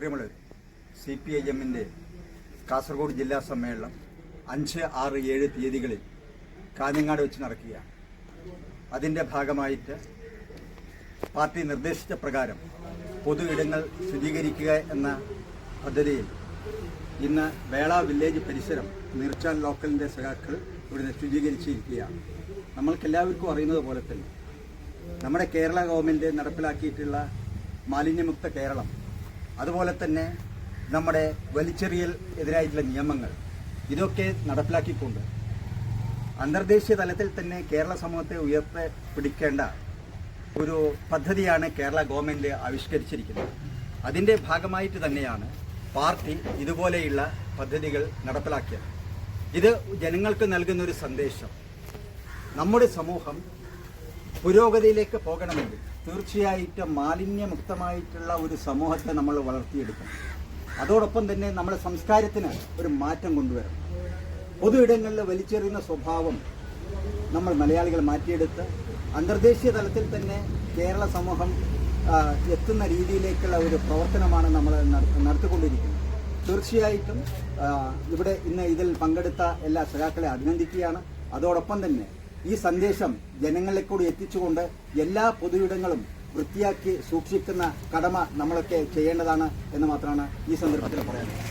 പ്രിയമുള്ളവർ C P I എമ്മിന്റെ കാസർഗോഡ് ജില്ലാ സമ്മേളനം അഞ്ച് ആറ് ഏഴ് തീയതികളിൽ കാഞ്ഞങ്ങാട് വെച്ച് നടക്കുകയാണ്. അതിന്റെ ഭാഗമായിട്ട് പാർട്ടി നിർദ്ദേശിച്ച പ്രകാരം പൊതു ഇടങ്ങൾ ശുചീകരിക്കുക എന്ന പദ്ധതിയിൽ ഇന്ന് വേള വില്ലേജ് പരിസരം നീർച്ചാൽ ലോക്കലിന്റെ സഖാക്കൾ ഇവിടുന്ന് ശുചീകരിച്ചിരിക്കുകയാണ്. നമ്മൾക്കെല്ലാവർക്കും അറിയുന്നത് പോലെ തന്നെ നമ്മുടെ കേരള ഗവൺമെന്റ് നടപ്പിലാക്കിയിട്ടുള്ള മാലിന്യമുക്ത കേരളം അതുപോലെ തന്നെ നമ്മുടെ വലിച്ചെറിയൽ എതിരായിട്ടുള്ള നിയമങ്ങൾ. ഇതൊക്കെ നടപ്പിലാക്കിക്കൊണ്ട് അന്തർദേശീയ തലത്തിൽ തന്നെ കേരള സമൂഹത്തെ ഉയർത്തി പിടിക്കേണ്ട ഒരു പദ്ധതിയാണ് കേരള ഗവൺമെന്റ് ആവിഷ്കരിച്ചിരിക്കുന്നത്. അതിന്റെ ഭാഗമായിട്ട് തന്നെയാണ് പാർട്ടി ഇതുപോലെയുള്ള പദ്ധതികൾ നടപ്പിലാക്കിയത്. ഇത് ജനങ്ങൾക്ക് നൽകുന്ന ഒരു സന്ദേശം. നമ്മുടെ സമൂഹം പുരോഗതിയിലേക്ക് പോകണമെങ്കിൽ തീർച്ചയായിട്ടും മാലിന്യമുക്തമായിട്ടുള്ള ഒരു സമൂഹത്തെ നമ്മൾ വളർത്തിയെടുക്കണം. അതോടൊപ്പം തന്നെ നമ്മുടെ സംസ്കാരത്തിന് ഒരു മാറ്റം കൊണ്ടുവരണം. പൊതു ഇടങ്ങളിൽ വലിച്ചെറിയുന്ന സ്വഭാവം നമ്മൾ മലയാളികൾ മാറ്റിയെടുത്ത് അന്തർദേശീയ തലത്തിൽ തന്നെ കേരള സമൂഹം എത്തുന്ന രീതിയിലേക്കുള്ള ഒരു പ്രവർത്തനമാണ് നമ്മൾ നട- നടത്തിക്കൊണ്ടിരിക്കുന്നത്. തീർച്ചയായിട്ടും ഇവിടെ ഇന്ന് ഇതിൽ പങ്കെടുത്ത എല്ലാ സഖാക്കളെ അഭിനന്ദിക്കുകയാണ്. അതോടൊപ്പം തന്നെ ഈ സന്ദേശം ജനങ്ങളിലേക്കൂടി എത്തിച്ചുകൊണ്ട് എല്ലാ പൊതുയിടങ്ങളും വൃത്തിയാക്കി സൂക്ഷിക്കുന്ന കടമ നമ്മളൊക്കെ ചെയ്യേണ്ടതാണ് എന്ന് മാത്രമാണ് ഈ സന്ദർഭത്തിൽ പറയാനുള്ളത്.